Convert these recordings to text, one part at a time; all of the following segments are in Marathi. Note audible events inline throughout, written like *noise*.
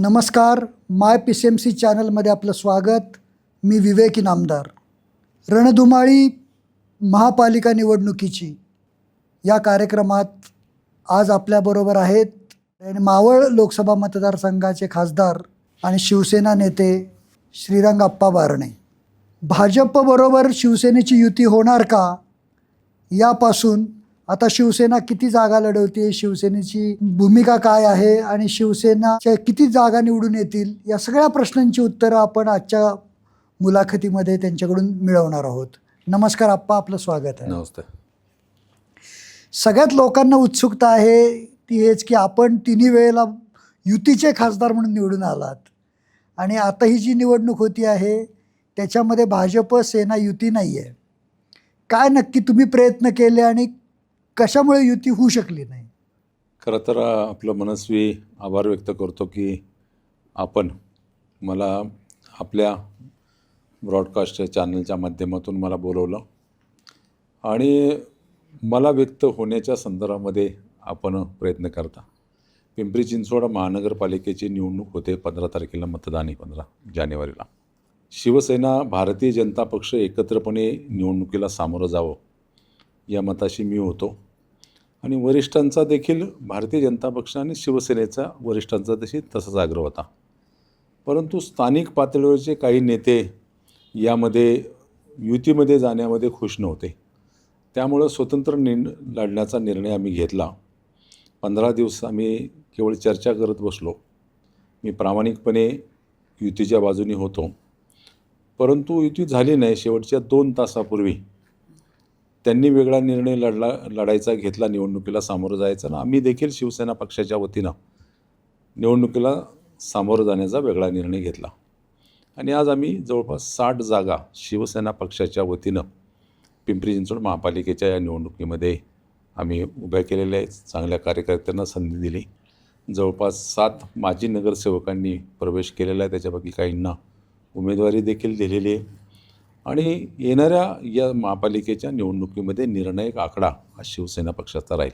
नमस्कार my P C M C चॅनलमध्ये आपलं स्वागत. मी विवेक इनामदार रणधुमाळी महापालिका निवडणुकीची या कार्यक्रमात आज आपल्याबरोबर आहेत आणि मावळ लोकसभा मतदारसंघाचे खासदार आणि शिवसेना नेते श्रीरंग अप्पा बारणे. भाजपबरोबर शिवसेनेची युती होणार का? यापासून आता शिवसेना किती जागा लढवते शिवसेनेची भूमिका काय आहे आणि शिवसेनाच्या किती जागा निवडून येतील या सगळ्या प्रश्नांची उत्तरं आपण आजच्या मुलाखतीमध्ये त्यांच्याकडून मिळवणार आहोत. नमस्कार आप्पा आपलं स्वागत आहे. नमस्ते. सगळ्यात लोकांना उत्सुकता आहे ती हेच की आपण तिन्ही वेळेला युतीचे खासदार म्हणून निवडून आलात. आणि आता ही जी निवडणूक होती आहे त्याच्यामध्ये भाजप सेना युती नाही आहे काय नक्की तुम्ही प्रयत्न केले आणि कशामुळे युती होऊ शकली नाही? खरं तर आपलं मनस्वी आभार व्यक्त करतो की आपण मला आपल्या ब्रॉडकास्ट चॅनलच्या माध्यमातून मला बोलवलं. आणि मला व्यक्त होण्याच्या संदर्भामध्ये आपण प्रयत्न करता. पिंपरी चिंचवड महानगरपालिकेची निवडणूक होते पंधरा तारखेला मतदान आहे पंधरा जानेवारीला. शिवसेना भारतीय जनता पक्ष एकत्रपणे निवडणुकीला सामोरं जावं या मताशी मी होतो. आणि वरिष्ठांचा देखील भारतीय जनता पक्ष आणि शिवसेनेचा वरिष्ठांचा देखील तसाच आग्रह होता. परंतु स्थानिक पातळीवरचे काही नेते यामध्ये युतीमध्ये जाण्यामध्ये खुश नव्हते. त्यामुळं स्वतंत्र निर्ण लढण्याचा निर्णय आम्ही घेतला. पंधरा दिवस आम्ही केवळ चर्चा करत बसलो. मी प्रामाणिकपणे युतीच्या बाजूने होतो. परंतु युती झाली नाही शेवटच्या दोन तासापूर्वी. त्यांनी वेगळा निर्णय लढला लढायचा घेतला निवडणुकीला सामोरं जायचं ना. आम्ही देखील शिवसेना पक्षाच्या वतीनं निवडणुकीला सामोरं जाण्याचा वेगळा निर्णय घेतला. आणि आज आम्ही जवळपास साठ जागा शिवसेना पक्षाच्या वतीनं पिंपरी चिंचवड महापालिकेच्या या निवडणुकीमध्ये आम्ही उभ्या केलेल्या आहेत. चांगल्या कार्यकर्त्यांना संधी दिली. जवळपास सात माजी नगरसेवकांनी प्रवेश केलेला आहे. त्याच्यापैकी काहींना उमेदवारी देखील दिलेली आहे. आणि येणाऱ्या या महापालिकेच्या निवडणुकीमध्ये निर्णायक आकडा हा शिवसेना पक्षाचा राहील.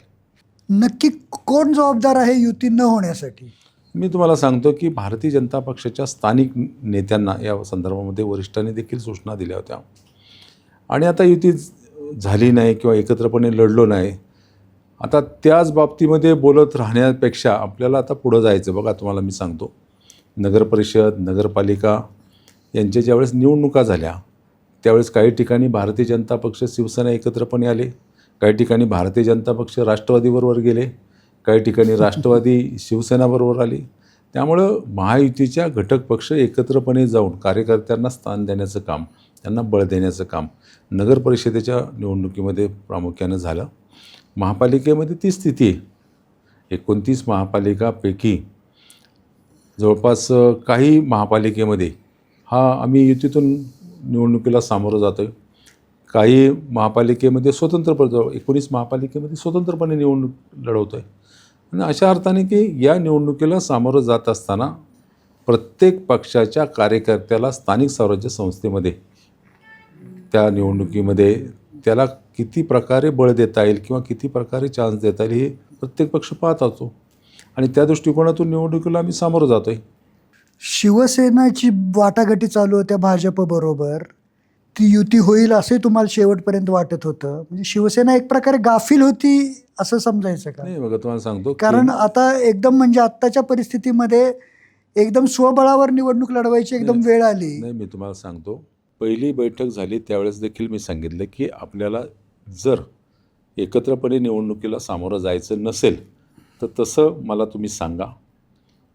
नक्की कोण जबाबदार आहे युती न होण्यासाठी? मी तुम्हाला सांगतो की भारतीय जनता पक्षाच्या स्थानिक नेत्यांना या संदर्भामध्ये वरिष्ठांनी देखील सूचना दिल्या होत्या. आणि आता युती झाली नाही किंवा एकत्रपणे लढलो नाही आता त्याच बाबतीमध्ये बोलत राहण्यापेक्षा आपल्याला आता पुढं जायचं बघा तुम्हाला मी सांगतो. नगरपरिषद नगरपालिका यांच्या ज्यावेळेस निवडणुका झाल्या त्यावेळेस काही ठिकाणी भारतीय जनता पक्ष शिवसेना एकत्रपणे आले काही ठिकाणी भारतीय जनता पक्ष राष्ट्रवादीबरोबर गेले काही ठिकाणी *laughs* राष्ट्रवादी शिवसेनाबरोबर आली. त्यामुळं महायुतीच्या घटक पक्ष एकत्रपणे जाऊन कार्यकर्त्यांना स्थान देण्याचं काम त्यांना बळ देण्याचं काम नगर परिषदेच्या निवडणुकीमध्ये प्रामुख्यानं झालं. महापालिकेमध्ये ती स्थिती आहे. एकोणतीस महापालिकापैकी जवळपास काही महापालिकेमध्ये हा आम्ही युतीतून निवडणुकीला सामोरं जातो आहे काही महापालिकेमध्ये स्वतंत्रपणे जाऊ एकोणीस महापालिकेमध्ये स्वतंत्रपणे निवडणूक लढवतो आहे आणि अशा अर्थाने की या निवडणुकीला सामोरं जात असताना प्रत्येक पक्षाच्या कार्यकर्त्याला स्थानिक स्वराज्य संस्थेमध्ये त्या निवडणुकीमध्ये त्याला किती प्रकारे बळ देता येईल किंवा किती प्रकारे चान्स देता येईल हे प्रत्येक पक्ष पाहत असतो. आणि त्या दृष्टिकोनातून निवडणुकीला आम्ही सामोरं जातो आहे शिवसेनाची वाटाघाटी चालू होत्या भाजपबरोबर ती युती होईल असे तुम्हाला शेवटपर्यंत वाटत होतं. म्हणजे शिवसेना एक प्रकारे गाफील होती असं समजायचं का? नाही बघा तुम्हाला सांगतो कारण आता एकदम म्हणजे आत्ताच्या परिस्थितीमध्ये एकदम स्वबळावर निवडणूक लढवायची एकदम वेळ आली. नाही मी तुम्हाला सांगतो पहिली बैठक झाली त्यावेळेस देखील मी सांगितलं की आपल्याला जर एकत्रपणे निवडणुकीला सामोरं जायचं नसेल तर तसं मला तुम्ही सांगा.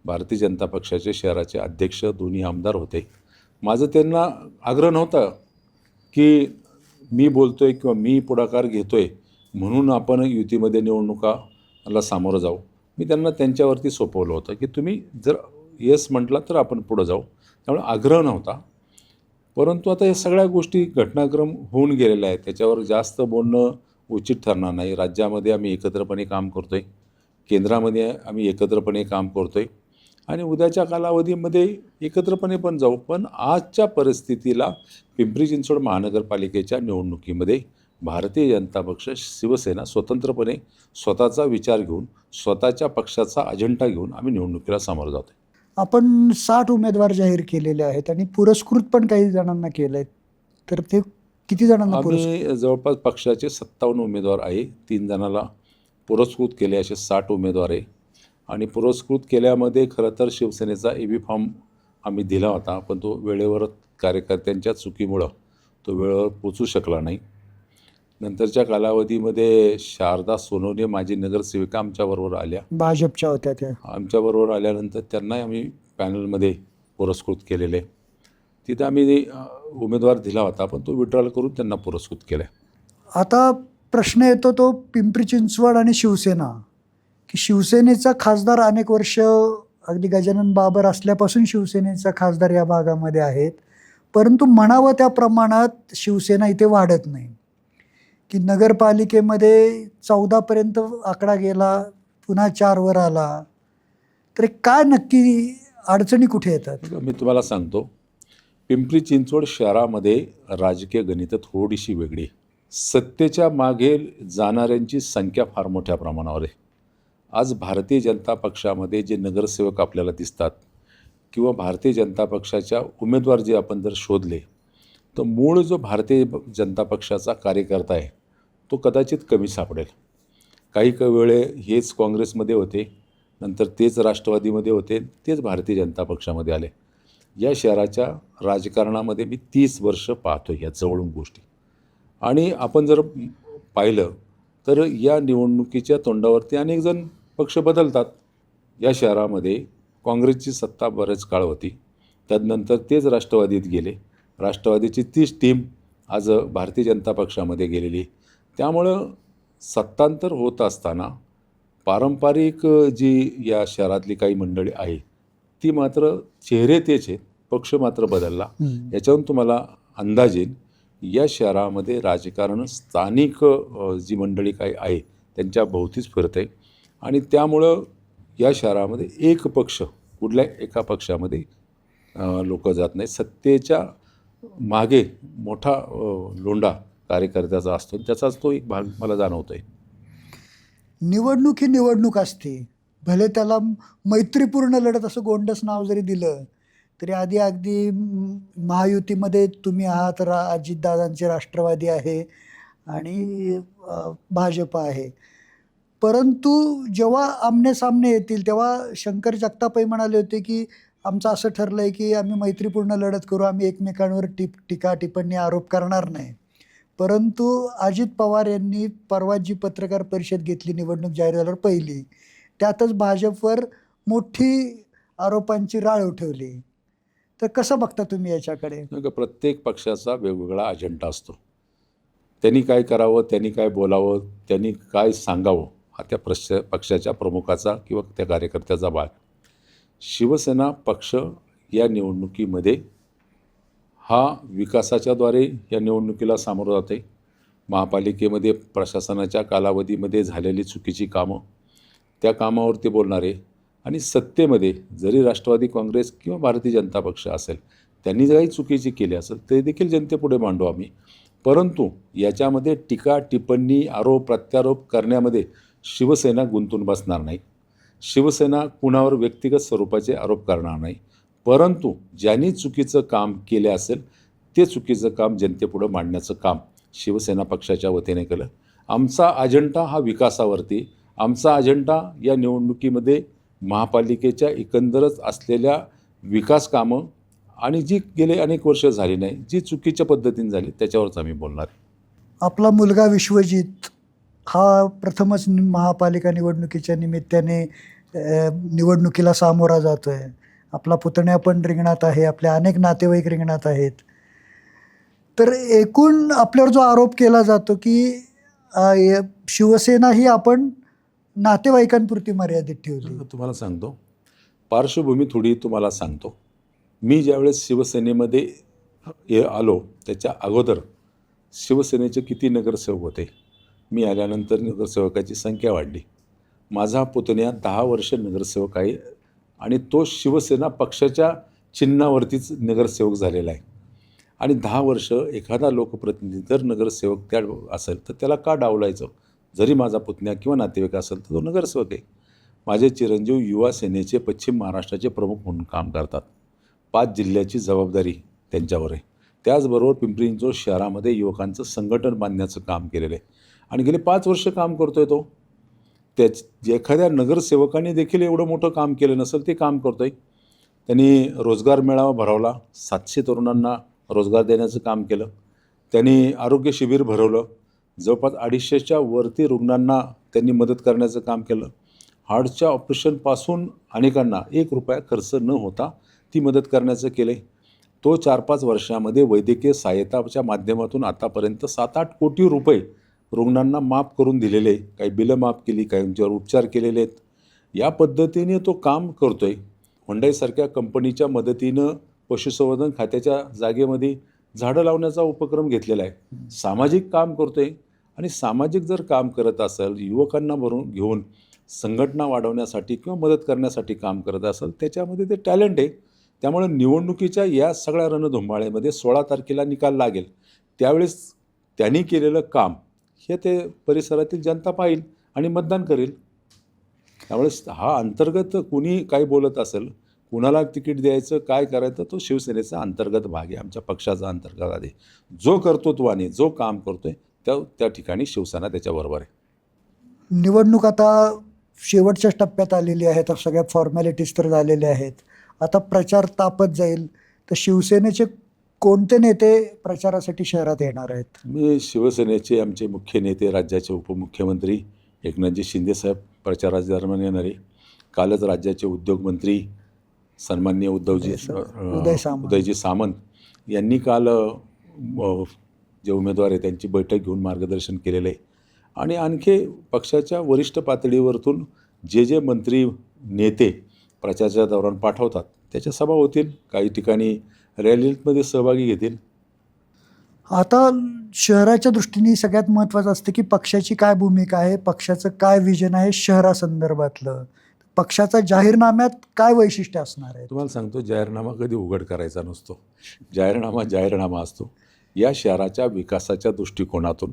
भारतीय जनता पक्षाचे शहराचे अध्यक्ष दोन्ही आमदार होते. माझं त्यांना आग्रह नव्हता की मी बोलतो आहे किंवा मी पुढाकार घेतो आहे म्हणून आपण युतीमध्ये निवडणुकाला सामोरं जाऊ. मी त्यांना त्यांच्यावरती सोपवलं होतं की तुम्ही जर येस म्हटला तर आपण पुढं जाऊ. त्यामुळे आग्रह नव्हता. परंतु आता या सगळ्या गोष्टी घटनाक्रम होऊन गेलेल्या आहेत. त्याच्यावर जास्त बोलणं उचित ठरणार नाही. राज्यामध्ये आम्ही एकत्रपणे काम करतो आहे केंद्रामध्ये आम्ही एकत्रपणे काम करतो आहे आणि उद्याच्या कालावधीमध्ये एकत्रपणे पण जाऊ. पण आजच्या परिस्थितीला पिंपरी चिंचवड महानगरपालिकेच्या निवडणुकीमध्ये भारतीय जनता पक्ष शिवसेना स्वतंत्रपणे स्वतःचा विचार घेऊन स्वतःच्या पक्षाचा अजेंडा घेऊन आम्ही निवडणुकीला सामोरं जातो आपण साठ उमेदवार जाहीर केलेले आहेत आणि पुरस्कृत पण काही जणांना केलं आहे तर ते किती जणांना आम्ही जवळपास पक्षाचे सत्तावन्न उमेदवार आहे. तीन जणाला पुरस्कृत केले असे साठ उमेदवार आहे. आणि पुरस्कृत केल्यामध्ये खरं तर शिवसेनेचा ए बी फॉर्म आम्ही दिला होता पण तो वेळेवर कार्यकर्त्यांच्या चुकीमुळं तो वेळेवर पोचू शकला नाही. नंतरच्या कालावधीमध्ये शारदा सोनवणे माजी नगरसेविका आमच्याबरोबर आल्या. भाजपच्या होत्या त्या. आमच्याबरोबर आल्यानंतर त्यांनाही आम्ही पॅनलमध्ये पुरस्कृत केलेले. तिथं आम्ही उमेदवार दिला होता पण तो विड्रॉल करून त्यांना पुरस्कृत केला आता प्रश्न येतो तो पिंपरी चिंचवड आणि शिवसेना. की शिवसेनेचा खासदार अनेक वर्ष अगदी गजानन बाबर असल्यापासून शिवसेनेचा खासदार या भागामध्ये आहेत. परंतु म्हणावं त्या प्रमाणात शिवसेना इथे वाढत नाही. की नगरपालिकेमध्ये चौदापर्यंत आकडा गेला पुन्हा चारवर आला. तर काय नक्की अडचणी कुठे येतात? मी तुम्हाला सांगतो पिंपरी चिंचवड शहरामध्ये राजकीय गणितं थोडीशी वेगळी. सत्तेच्या मागे जाणाऱ्यांची संख्या फार मोठ्या प्रमाणावर आहे. आज भारतीय जनता पक्षामध्ये जे नगरसेवक आपल्याला दिसतात किंवा भारतीय जनता पक्षाच्या उमेदवार जे आपण जर शोधले तर मूळ जो भारतीय जनता पक्षाचा कार्यकर्ता आहे तो कदाचित कमी सापडेल. काही क वेळे हेच काँग्रेसमध्ये होते नंतर तेच राष्ट्रवादीमध्ये होते तेच भारतीय जनता पक्षामध्ये आले. या शहराच्या राजकारणामध्ये मी तीस वर्ष पाहतो या जवळून गोष्टी. आणि आपण जर पाहिलं तर या निवडणुकीच्या तोंडावरती अनेक जण पक्ष बदलतात. या शहरामध्ये काँग्रेसची सत्ता बरेच काळ होती. त्यानंतर तेच राष्ट्रवादीत गेले. राष्ट्रवादीची तीच टीम आज भारतीय जनता पक्षामध्ये गेलेली. त्यामुळं सत्तांतर होत असताना पारंपरिक जी या शहरातली काही मंडळी आहे ती मात्र चेहरे तेच आहेत. पक्ष मात्र बदलला. याच्यावरून तुम्हाला अंदाज येईल या शहरामध्ये राजकारण स्थानिक जी मंडळी काही आहे त्यांच्या भोवतीच फिरत आहे आणि त्यामुळं या शहरामध्ये एक पक्ष कुठल्या एका पक्षामध्ये लोक जात नाही सत्तेच्या मागे मोठा लोंडा लोंढा कार्यकर्त्याचा असतो त्याचाच तो एक भाग मला जाणवतो आहे निवडणूक ही निवडणूक असते. भले त्याला मैत्रीपूर्ण लढत असं गोंडस नाव जरी दिलं तरी आधी अगदी महायुतीमध्ये तुम्ही आहात रा अजितदादांचे राष्ट्रवादी आहे आणि भाजप आहे. परंतु जेव्हा आमनेसामने येतील तेव्हा शंकर जगतापही म्हणाले होते की आमचं असं ठरलं आहे की आम्ही मैत्रीपूर्ण लढत करू आम्ही एकमेकांवर टिप टीका टिप्पणी आरोप करणार नाही. परंतु अजित पवार यांनी परवा जी पत्रकार परिषद घेतली निवडणूक जाहीर झाल्यावर पहिली. त्यातच भाजपवर मोठी आरोपांची राळ उठवली. तर कसं बघता तुम्ही याच्याकडे? प्रत्येक पक्षाचा वेगवेगळा अजेंडा असतो. त्यांनी काय करावं त्यांनी काय बोलावं त्यांनी काय सांगावं हा त्या प्रश पक्षाच्या प्रमुखाचा किंवा त्या कार्यकर्त्याचा भाग शिवसेना पक्ष या निवडणुकीमध्ये हा विकासाच्याद्वारे या निवडणुकीला सामोरं जाते महापालिकेमध्ये प्रशासनाच्या कालावधीमध्ये झालेली चुकीची कामं त्या कामावरती बोलणारे आणि सत्तेमध्ये जरी राष्ट्रवादी काँग्रेस किंवा भारतीय जनता पक्ष असेल त्यांनी जर काही चुकीची केली असेल ते देखील जनतेपुढे मांडू आम्ही. परंतु याच्यामध्ये टीका टिप्पणी आरोप प्रत्यारोप करण्यामध्ये शिवसेना गुंतून बसणार नाही. शिवसेना कुणावर व्यक्तिगत स्वरूपाचे आरोप करणार नाही. परंतु ज्यांनी चुकीचं काम केले असेल ते चुकीचं काम जनतेपुढं मांडण्याचं काम शिवसेना पक्षाच्या वतीने केलं. आमचा अजेंडा हा विकासावरती. आमचा अजेंडा या निवडणुकीमध्ये महापालिकेच्या एकंदरच असलेल्या विकास कामं आणि जी गेले अनेक वर्ष झाली नाही जी चुकीच्या पद्धतीने झाली त्याच्यावरच आम्ही बोलणार आपला मुलगा विश्वजित हा प्रथमच महापालिका निवडणुकीच्या निमित्ताने निवडणुकीला सामोरा जातो आहे आपला पुतण्या पण रिंगणात आहे आपले अनेक नातेवाईक रिंगणात आहेत. तर एकूण आपल्यावर जो आरोप केला जातो की य- शिवसेना ही आपण नातेवाईकांपुरती मर्यादित ठेवली. तुम्हाला सांगतो. पार्श्वभूमी थोडी तुम्हाला सांगतो. मी ज्यावेळेस शिवसेनेमध्ये ये आलो त्याच्या अगोदर शिवसेनेचे किती नगरसेवक होते? मी आल्यानंतर नगरसेवकाची संख्या वाढली. माझा पुतण्या दहा वर्ष नगरसेवक आहे आणि तो शिवसेना पक्षाच्या चिन्हावरतीच नगरसेवक झालेला आहे. आणि दहा वर्ष एखादा लोकप्रतिनिधी जर नगरसेवक त्या असेल तर त्याला का डावलायचं? जरी माझा पुतण्या किंवा नातेवाईक असेल तर तो नगरसेवक आहे. माझे चिरंजीव युवा सेनेचे पश्चिम महाराष्ट्राचे प्रमुख म्हणून काम करतात. पाच जिल्ह्याची जबाबदारी त्यांच्यावर आहे. त्याचबरोबर पिंपरी चिंचवड शहरामध्ये युवकांचं संघटन बांधण्याचं काम केलेलं आहे. आणि गेले पाच वर्ष काम करतो आहे तो त्याच एखाद्या नगरसेवकाने देखील एवढं मोठं काम केलं नसेल ते काम करतो आहे त्यांनी रोजगार मेळावा भरवला. सातशे तरुणांना रोजगार देण्याचं काम केलं. त्यांनी आरोग्य शिबिर भरवलं. जवळपास अडीचशेच्या वरती रुग्णांना त्यांनी मदत करण्याचं काम केलं. हार्टच्या ऑपरेशनपासून अनेकांना एक रुपया खर्च न होता ती मदत करण्याचं केलं आहे तो चार पाच वर्षामध्ये वैद्यकीय सहायताच्या माध्यमातून आतापर्यंत सात आठ कोटी रुपये रुग्णांना माफ करून दिलेले आहे. काही बिलं माफ केली काहींच्यावर उपचार केलेले आहेत. या पद्धतीने तो काम करतो आहे होंडाईसारख्या कंपनीच्या मदतीनं पशुसंवर्धन खात्याच्या जागेमध्ये झाडं लावण्याचा उपक्रम घेतलेला आहे. सामाजिक काम करतो आहे आणि सामाजिक जर काम करत असेल युवकांना भरून घेऊन संघटना वाढवण्यासाठी किंवा मदत करण्यासाठी काम करत असेल त्याच्यामध्ये ते टॅलेंट आहे. त्यामुळे निवडणुकीच्या या सगळ्या रणधुंबाळ्यामध्ये सोळा तारखेला निकाल लागेल. त्यावेळेस त्यांनी केलेलं काम हे ते परिसरातील जनता पाहिल आणि मतदान करेल. त्यामुळे हा अंतर्गत कुणी काही बोलत असेल कुणाला तिकीट द्यायचं काय करायचं तो शिवसेनेचा अंतर्गत भाग आहे आमच्या पक्षाचा अंतर्गत आहे. जो कर्तृत्वाने जो काम करतोय त्या त्या ठिकाणी शिवसेना त्याच्याबरोबर आहे. निवडणूक आता शेवटच्या टप्प्यात आलेली आहेत तर सगळ्या फॉर्मॅलिटीज तर झालेल्या आहेत. आता प्रचार तापत जाईल तर शिवसेनेचे कोणते नेते प्रचारासाठी शहरात येणार आहेत? मी शिवसेनेचे आमचे मुख्य नेते राज्याचे उपमुख्यमंत्री एकनाथजी शिंदेसाहेब प्रचाराच्या दरम्यान येणार आहे. कालच राज्याचे उद्योगमंत्री सन्माननीय उद्धवजी उदय सामंत. उदयजी सामंत यांनी काल जे उमेदवार आहे त्यांची बैठक घेऊन मार्गदर्शन केलेलं आहे. आणि आणखी पक्षाच्या वरिष्ठ पातळीवरतून जे जे मंत्री नेते प्रचाराच्या दौरान पाठवतात त्याच्या सभा होतील. काही ठिकाणी रॅलीमध्ये सहभागी घेतील? आता शहराच्या दृष्टीने सगळ्यात महत्त्वाचं असतं की पक्षाची काय भूमिका आहे पक्षाचं काय विजन आहे शहरासंदर्भातलं. पक्षाचा जाहीरनाम्यात काय वैशिष्ट्य असणार आहे तुम्हाला सांगतो जाहीरनामा कधी उघड करायचा नसतो. जाहीरनामा जाहीरनामा असतो. या शहराच्या विकासाच्या दृष्टिकोनातून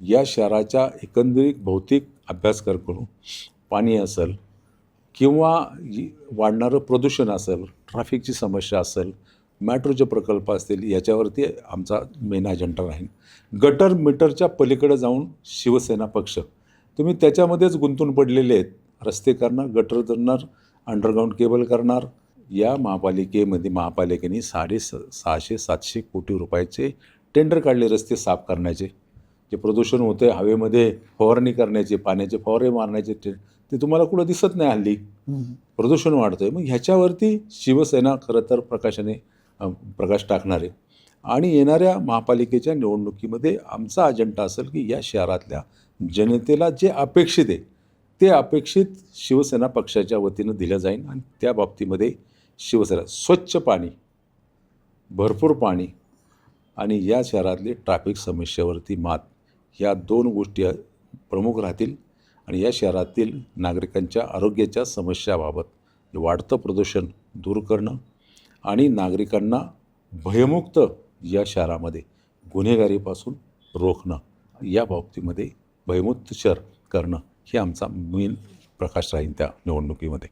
या शहराच्या एकंदरीत भौतिक अभ्यास करून पाणी असेल किंवा वाढणारं प्रदूषण असेल ट्रॅफिकची समस्या असेल मॅट्रोचे प्रकल्प असतील याच्यावरती आमचा मेन अजेंडा राहील. गटर मीटरच्या पलीकडे जाऊन शिवसेना पक्ष. तुम्ही त्याच्यामध्येच गुंतून पडलेले आहेत. रस्ते करणार गटर करणार अंडरग्राऊंड केबल करणार. या महापालिकेमध्ये महापालिकेने साडे स सहाशे सातशे कोटी रुपयाचे टेंडर काढले रस्ते साफ करण्याचे. जे प्रदूषण होते हवेमध्ये फवारणी करण्याचे पाण्याचे फवारे मारण्याचे ते ते तुम्हाला कुठं दिसत नाही हल्ली. प्रदूषण वाढतं आहे मग ह्याच्यावरती शिवसेना खरं तर प्रकाशाने प्रकाश टाकणार आहे. आणि येणाऱ्या महापालिकेच्या निवडणुकीमध्ये आमचा अजेंडा असेल की या शहरातल्या जनतेला जे अपेक्षित आहे ते अपेक्षित शिवसेना पक्षाच्या वतीनं दिलं जाईल आणि त्या बाबतीमध्ये शिवसेना स्वच्छ पाणी भरपूर पाणी आणि या शहरातली ट्रॅफिक समस्येवरती मात ह्या दोन गोष्टी प्रमुख राहतील आणि या शहरातील नागरिकांच्या आरोग्याच्या समस्याबाबत वाढतं प्रदूषण दूर करणं आणि नागरिकांना भयमुक्त या शहरामध्ये गुन्हेगारीपासून रोखणं या बाबतीमध्ये भयमुक्त शहर करणं हे आमचा मेन प्रकाश राहील त्या निवडणुकीमध्ये.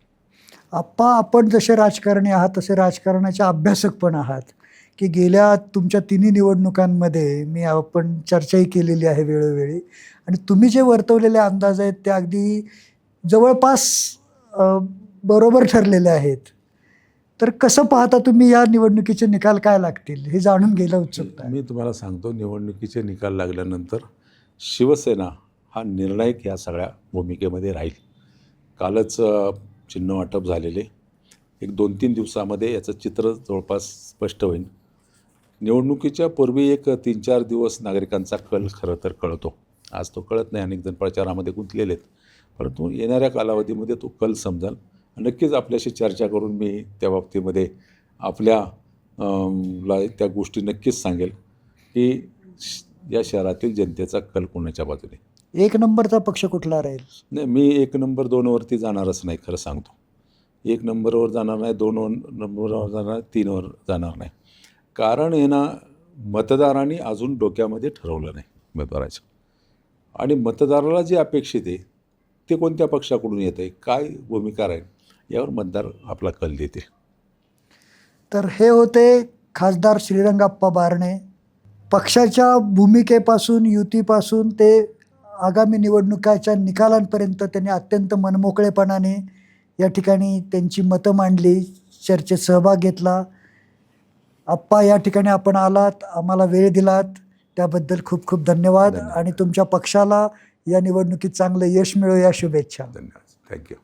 आप्पा आपण जसे राजकारणी आहात तसे राजकारणाचे अभ्यासक पण आहात की गेल्या तुमच्या तिन्ही निवडणुकांमध्ये मी आपण चर्चाही केलेली आहे वेळोवेळी आणि तुम्ही जे वर्तवलेले अंदाज आहेत ते अगदी जवळपास बरोबर ठरलेले आहेत. तर कसं पाहता तुम्ही या निवडणुकीचे निकाल काय लागतील? हे जाणून घ्यायला उत्सुकता मी तुम्हाला सांगतो निवडणुकीचे निकाल लागल्यानंतर शिवसेना हा निर्णायक या सगळ्या भूमिकेमध्ये राहील. कालच चिन्ह वाटप झालेले. एक दोन तीन दिवसामध्ये याचं चित्र जवळपास स्पष्ट होईल. निवडणुकीच्या पूर्वी एक तीन चार दिवस नागरिकांचा कल खरं तर कळतो. आज तो कळत नाही. अनेक जण प्रचारामध्ये गुंतलेले आहेत. परंतु येणाऱ्या कालावधीमध्ये तो कल समजाल. नक्कीच आपल्याशी चर्चा करून मी त्या बाबतीमध्ये आपल्या ला त्या गोष्टी नक्कीच सांगेल की या शहरातील जनतेचा कल कोणाच्या बाजूने? एक नंबरचा पक्ष कुठला राहील? नाही मी एक नंबर दोनवरती जाणारच नाही खरं सांगतो. एक नंबरवर जाणार नाही दोन वर- नंबरवर जाणार नाही तीनवर जाणार नाही. कारण आहे ना मतदारांनी अजून डोक्यामध्ये ठरवलं नाही उमेदवाराचं. आणि मतदाराला जे अपेक्षित आहे ते कोणत्या पक्षाकडून येत आहे काय भूमिका राहील? यावर मतदार आपला कल देतील. तर हे होते खासदार श्रीरंगाप्पा बारणे पक्षाच्या भूमिकेपासून युतीपासून ते आगामी निवडणुकाच्या निकालांपर्यंत त्यांनी अत्यंत मनमोकळेपणाने या ठिकाणी त्यांची मतं मांडली चर्चेत सहभाग घेतला. आप्पा या ठिकाणी आपण आलात आम्हाला वेळ दिलात त्याबद्दल खूप खूप धन्यवाद धन्यवाद. आणि तुमच्या पक्षाला या निवडणुकीत चांगलं यश मिळो या शुभेच्छा. धन्यवाद. थँक्यू